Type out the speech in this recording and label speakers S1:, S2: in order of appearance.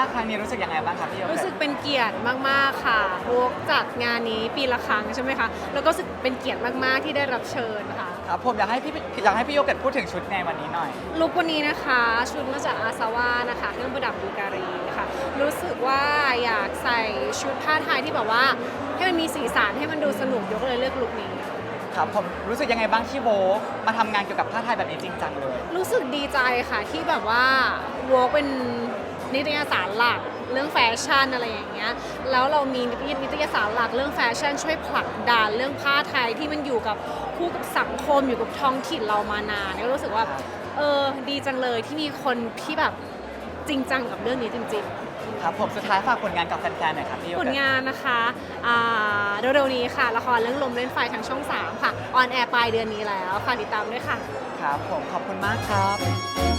S1: าครั้งนี้รู้สึกยังไงบ้างครับพี่โยเกิ
S2: รู้
S1: ร์ต
S2: สึกเป็นเกียรติมากๆค่ะพวกจัดงานนี้ปีละครั้งใช่ไหมคะ แล้วก็รู้สึกเป็นเกียรติมากๆที่ได้รับเชิญค่ะ
S1: ครับผมอยากให้พี่อยากให้พี่โยเกิร์ตพูดถึงชุดในวันนี้หน่อย
S2: ลุควันนี้นะคะชุดมาจากอาซาว่านะคะเครื่องประดับบูการีค่ะรู้สึกว่าอยากใส่ชุดผ้าไทยที่แบบว่า ให้มันมีสีสันให้มันดูสนุกยกเลยเลือกลุคนี้
S1: ครับผมรู้สึกยังไงบ้างที่โวกมาทำงานเกี่ยวกับผ้าไทยแบบนี้จริงจังเลย
S2: รู้สึกดีใจค่ะที่แบบว่าโวกเป็น นิตยสารหลักเรื่องแฟชั่นอะไรอย่างเงี้ย แล้วเรามีนิตยสารหลักเรื่องแฟชั่นช่วยผลักดันเรื่องผ้าไทยที่มันอยู่กับคู่กับสังคมอยู่กับท้องถิ่นเรามานานก็รู้สึกว่าเออดีจังเลยที่มีคนที่แบบจริงจังกับเรื่องนี้จริง
S1: ครับผมสุดท้ายฝากผลงานกับแฟนๆหน่อยครับพี่โย
S2: ๆผ
S1: เกิ
S2: ล
S1: ร์ต
S2: งานนะคะอ่าเร็วๆนี้ค่ะ ละครเรื่องลมเล่นไฟทางช่อง 3 ค่ะ ออนแอร์ปลายเดือนนี้แล้วค่ะติดตามด้วยค่ะ
S1: ครับผมขอบคุณมากครับ